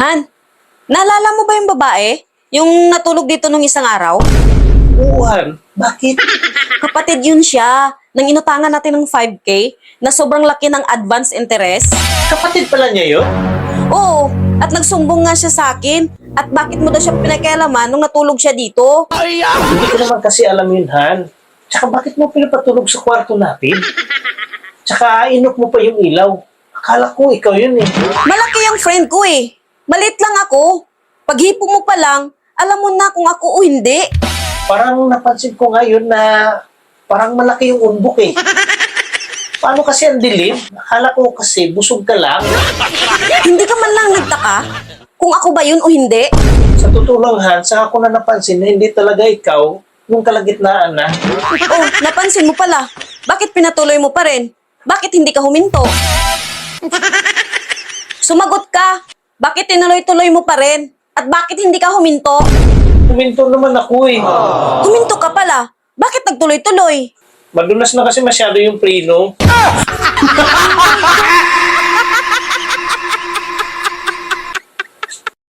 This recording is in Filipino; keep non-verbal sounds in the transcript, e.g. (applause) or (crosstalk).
Han, naalala mo ba yung babae? Yung natulog dito nung isang araw? Han. Bakit? (laughs) Kapatid yun siya. Nang inutangan natin ng 5K na sobrang laki ng advance interest. Kapatid pala niya yun? Oo, at nagsumbong nga siya sa akin. At bakit mo daw siya pinakialaman nung natulog siya dito? Hindi ko naman kasi alam yun, Han. Tsaka bakit mo pinapatulog sa kwarto natin? Tsaka inok mo pa yung ilaw. Akala ko ikaw yun eh. Malaki yung friend ko eh. Malit lang ako. Paghipo mo pa lang, alam mo na kung ako o hindi. Parang napansin ko ngayon na parang malaki yung umbok eh. Paano kasi ang dilim? Akala ko kasi busog ka lang. Hindi ka man lang nagtaka kung ako ba yun o hindi. Sa totoo lang, Han, saka ko na napansin na hindi talaga ikaw yung kalagitnaan na. Oh, napansin mo pala. Bakit pinatuloy mo pa rin? Bakit hindi ka huminto? Sumagot ka. Bakit tinuloy-tuloy mo pa rin? At bakit hindi ka huminto? Huminto naman ako eh. Huminto ka pala. Bakit nagtuloy-tuloy? Madulas na kasi masyado yung prino. (laughs)